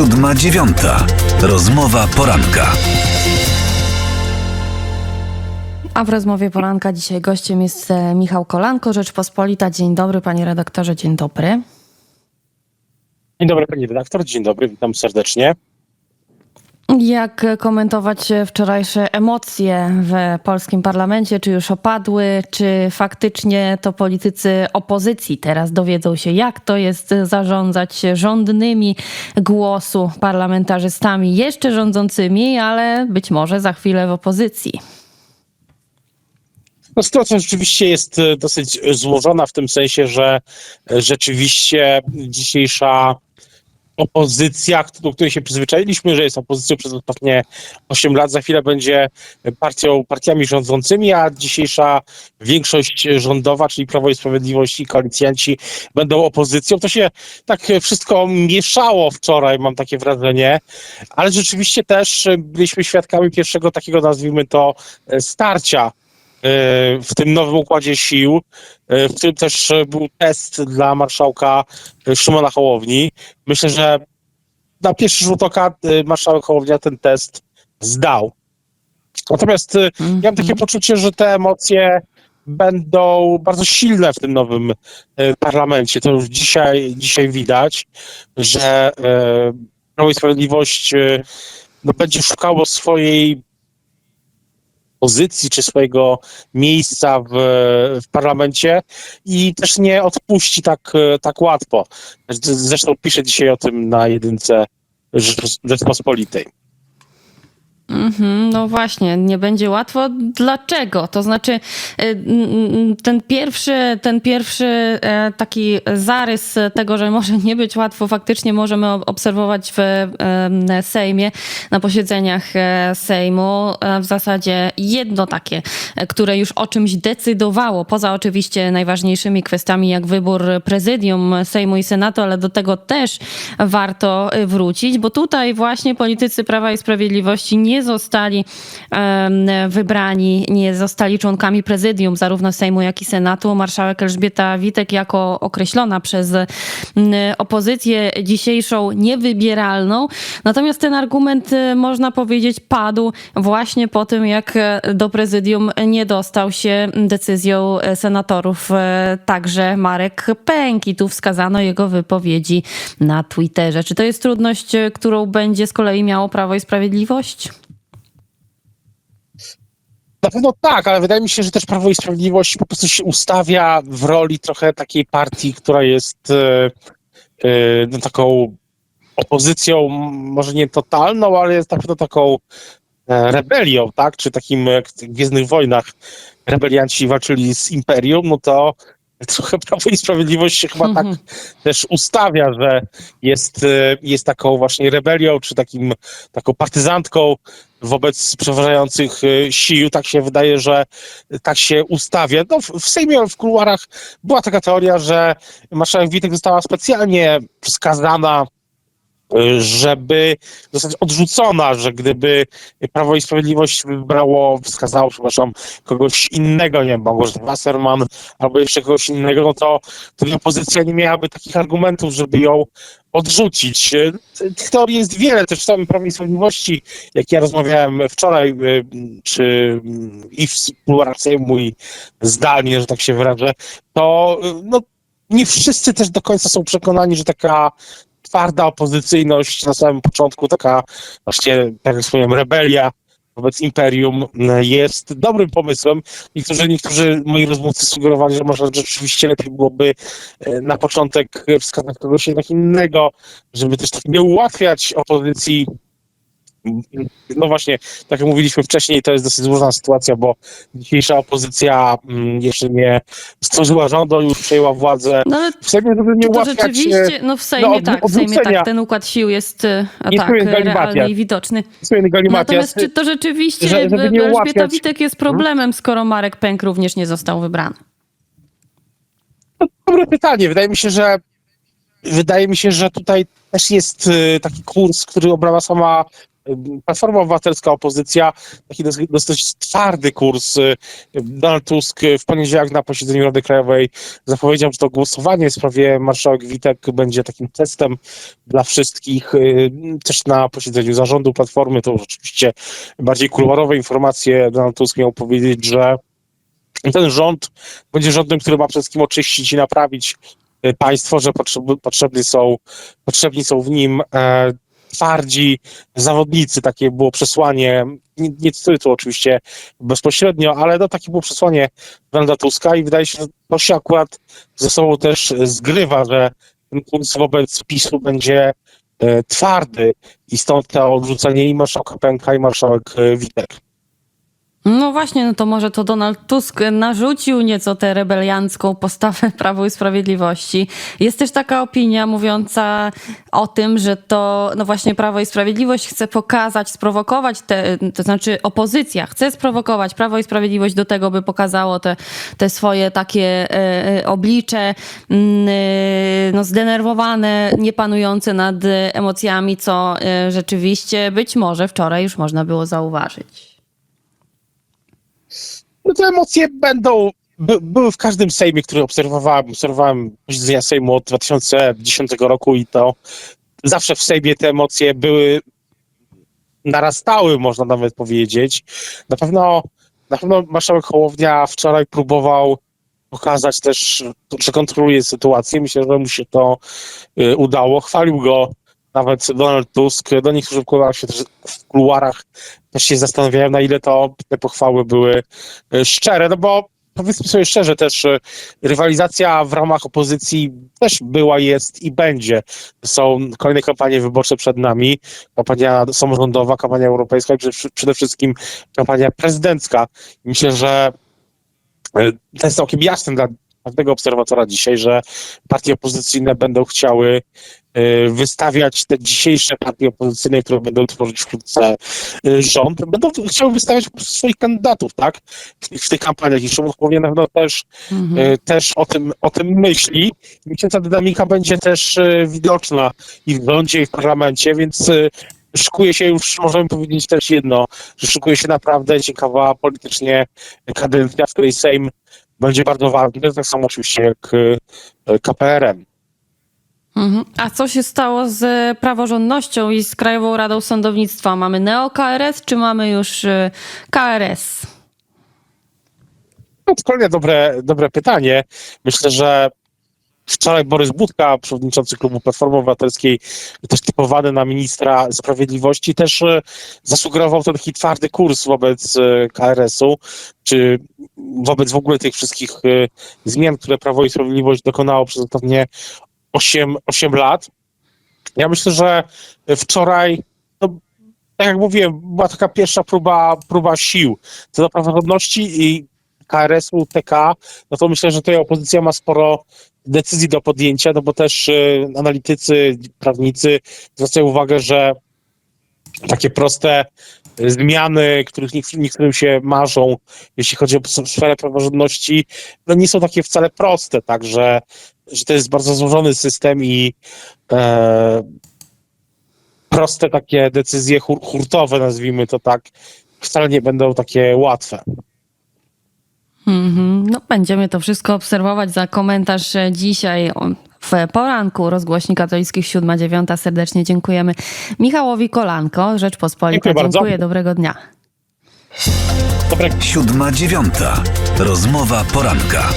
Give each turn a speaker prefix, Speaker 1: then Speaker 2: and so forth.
Speaker 1: siódma dziewiąta. Rozmowa poranka.
Speaker 2: A w rozmowie poranka dzisiaj gościem jest e, Michał Kolanko, Rzeczpospolita. Dzień dobry, panie redaktorze, dzień dobry.
Speaker 3: Dzień dobry pani redaktor, dzień dobry, witam serdecznie.
Speaker 2: Jak komentować e, wczorajsze emocje w polskim parlamencie? Czy już opadły? Czy faktycznie to politycy opozycji teraz dowiedzą się, jak to jest zarządzać rządnymi głosu parlamentarzystami, jeszcze rządzącymi, ale być może za chwilę w opozycji?
Speaker 3: No, sytuacja rzeczywiście jest e, dosyć złożona w tym sensie, że e, rzeczywiście dzisiejsza opozycja, do której się przyzwyczailiśmy, że jest opozycją przez ostatnie 8 lat, za chwilę będzie partią, partiami rządzącymi, a dzisiejsza większość rządowa, czyli Prawo i Sprawiedliwość i koalicjanci będą opozycją. To się tak wszystko mieszało wczoraj, mam takie wrażenie, ale rzeczywiście też byliśmy świadkami pierwszego takiego, nazwijmy to, starcia w tym nowym układzie sił, e, w którym też był test dla marszałka Szymona Hołowni. Myślę, że na pierwszy rzut oka e, marszałek Hołownia ten test zdał. Natomiast e, ja mam takie poczucie, że te emocje będą bardzo silne w tym nowym parlamencie. To już dzisiaj, dzisiaj widać, że Prawo i Sprawiedliwość no, będzie szukało swojej pozycji czy swojego miejsca w, w parlamencie i też nie odpuści tak, tak łatwo. Zresztą piszę dzisiaj o tym na jedynce Rzeczpospolitej.
Speaker 2: Mhm, no właśnie, nie będzie łatwo. Dlaczego? To znaczy, y, ten pierwszy, ten pierwszy e, taki zarys tego, że może nie być łatwo, faktycznie możemy obserwować w Sejmie, na posiedzeniach e, Sejmu. E, w zasadzie jedno takie, które już o czymś decydowało, poza oczywiście najważniejszymi kwestiami, jak wybór prezydium Sejmu i Senatu, ale do tego też warto wrócić, bo tutaj właśnie politycy Prawa i Sprawiedliwości nie zostali wybrani, nie zostali członkami prezydium zarówno Sejmu, jak i Senatu. Marszałek Elżbieta Witek jako określona przez opozycję dzisiejszą niewybieralną. Natomiast ten argument y, można powiedzieć padł właśnie po tym, jak do prezydium nie dostał się decyzją senatorów e, także Marek Pęk i tu wskazano jego wypowiedzi na Twitterze. Czy to jest trudność, którą będzie z kolei miało Prawo i Sprawiedliwość?
Speaker 3: Na pewno tak, ale wydaje mi się, że też Prawo i Sprawiedliwość po prostu się ustawia w roli trochę takiej partii, która jest e, e, no, taką opozycją, może nie totalną, ale jest na pewno taką e, rebelią, tak? Czy takim jak w Gwiezdnych Wojnach rebelianci walczyli z Imperium, no to trochę Prawo i Sprawiedliwość się chyba tak też ustawia, że jest, jest taką właśnie rebelią, czy takim, taką partyzantką wobec przeważających sił. Tak się wydaje, że tak się ustawia. No, w Sejmie, w kuluarach była taka teoria, że marszałek Witek została specjalnie wskazana żeby zostać odrzucona, że gdyby Prawo i Sprawiedliwość wybrało, wskazało, przepraszam, kogoś innego, nie wiem, Małgorzata Wasserman albo jeszcze kogoś innego, no to wtedy opozycja nie miałaby takich argumentów, żeby ją odrzucić. Tych teorii jest wiele, też w samym Prawie i Sprawiedliwości, jak ja rozmawiałem wczoraj, czy i w kuluarach Sejmu i zdalnie, że tak się wyrażę, to no, nie wszyscy też do końca są przekonani, że taka twarda opozycyjność na samym początku, taka właśnie, tak jak wspomniałem, rebelia wobec imperium jest dobrym pomysłem. Niektórzy, niektórzy moi rozmówcy sugerowali, że może rzeczywiście lepiej byłoby e, na początek wskazać kogoś jednak innego, żeby też tak nie ułatwiać opozycji no właśnie, tak jak mówiliśmy wcześniej, to jest dosyć złożona sytuacja, bo dzisiejsza opozycja mm, jeszcze nie stworzyła rządu, już przejęła władzę.
Speaker 2: No ale
Speaker 3: w Sejmie, żeby nie
Speaker 2: to
Speaker 3: ułatwiać...
Speaker 2: rzeczywiście, no w Sejmie
Speaker 3: no, od-
Speaker 2: tak, w Sejmie tak, ten układ sił jest e, tak, realny i widoczny. Natomiast czy to rzeczywiście
Speaker 3: że- żeby nie
Speaker 2: Elżbieta Witek jest problemem, skoro Marek Pęk również nie został wybrany?
Speaker 3: Dobre pytanie. Wydaje mi się, że wydaje mi się, że tutaj też jest taki kurs, który obrała sama Platforma Obywatelska, opozycja, taki dosyć, twardy kurs. Y, Donald Tusk w poniedziałek na posiedzeniu Rady Krajowej zapowiedział, że to głosowanie w sprawie marszałek Witek będzie takim testem dla wszystkich. Y, Też na posiedzeniu zarządu Platformy, to rzeczywiście bardziej kuluarowe informacje, Donald Tusk miał powiedzieć, że ten rząd będzie rządem, który ma przede wszystkim oczyścić i naprawić y, państwo, że potrzebni, są, potrzebni są w nim e, twardzi zawodnicy. Takie było przesłanie, nie, nie oczywiście bezpośrednio, ale to takie było przesłanie Donalda Tuska i wydaje się, że to się akurat ze sobą też zgrywa, że ten kurs wobec PiSu będzie e, twardy i stąd to odrzucenie i marszałka Pęka i marszałek e, Witek.
Speaker 2: No właśnie, no to może to Donald Tusk narzucił nieco tę rebeliancką postawę Prawu i Sprawiedliwości. Jest też taka opinia mówiąca o tym, że to no właśnie Prawo i Sprawiedliwość chce pokazać, sprowokować, te, to znaczy opozycja chce sprowokować Prawo i Sprawiedliwość do tego, by pokazało te, te swoje takie e, e, oblicze mm, e, no, zdenerwowane, niepanujące nad emocjami, co rzeczywiście być może wczoraj już można było zauważyć.
Speaker 3: No te emocje będą, by, były w każdym Sejmie, który obserwowałem. Obserwowałem posiedzenia Sejmu od 2010 roku i to zawsze w Sejmie te emocje były, narastały, można nawet powiedzieć. Na pewno, na pewno marszałek Hołownia wczoraj próbował pokazać też, że kontroluje sytuację. Myślę, że mu się to y, udało. Chwalił go nawet Donald Tusk. Do w kuluarach się też, w kuluarach też się zastanawiają, na ile to te pochwały były y, szczere, no bo powiedzmy sobie szczerze, też y, rywalizacja w ramach opozycji też była, jest i będzie. Są kolejne kampanie wyborcze przed nami, kampania samorządowa, kampania europejska przede- wszystkim kampania prezydencka. Myślę, że y, to jest całkiem jasne dla każdego obserwatora dzisiaj, że partie opozycyjne będą chciały y, wystawiać te dzisiejsze partie opozycyjne, które będą tworzyć wkrótce y, rząd, będą chciały wystawiać po prostu swoich kandydatów, tak? W, tych- w tych kampaniach. I Szymon Hołownia na pewno też,
Speaker 2: Mhm.
Speaker 3: y, też o, tym, o tym myśli. Myślę, ta dynamika będzie też widoczna i w rządzie, i w parlamencie, więc szykuje się już, możemy powiedzieć też jedno, że szykuje się naprawdę ciekawa politycznie kadencja, w której Sejm będzie bardzo ważny, tak samo oczywiście jak y, KPRM.
Speaker 2: Mhm. A co się stało z praworządnością i z Krajową Radą Sądownictwa? Mamy neo-KRS, czy mamy już y, KRS?
Speaker 3: To kolejne dobre, dobre pytanie. Myślę, że wczoraj Borys Budka, przewodniczący klubu Platformy Obywatelskiej, też typowany na ministra sprawiedliwości, też e, zasugerował ten taki twardy kurs wobec e, KRS-u, czy wobec w ogóle tych wszystkich e, zmian, które Prawo i Sprawiedliwość dokonało przez ostatnie 8, 8 lat. Ja myślę, że wczoraj, no, tak jak mówiłem, była taka pierwsza próba, próba sił co do praworządności i KRS-u, TK, no to myślę, że tutaj opozycja ma sporo decyzji do podjęcia, no bo też y, analitycy, prawnicy zwracają uwagę, że takie proste zmiany, których niek- niektórym się marzą, jeśli chodzi o sferę praworządności, no nie są takie wcale proste, także że to jest bardzo złożony system i e, proste takie decyzje hur, hurtowe, nazwijmy to tak, wcale nie będą takie łatwe.
Speaker 2: Mhm. No, będziemy to wszystko obserwować za komentarz e, dzisiaj w poranku rozgłośni katolickich 7-9. Serdecznie dziękujemy Michałowi Kolanko, Rzeczpospolita.
Speaker 3: Dziękuję bardzo.
Speaker 2: Dziękuję, dobrego dnia.
Speaker 3: Dobrego
Speaker 1: Siódma dziewiąta. Rozmowa poranka.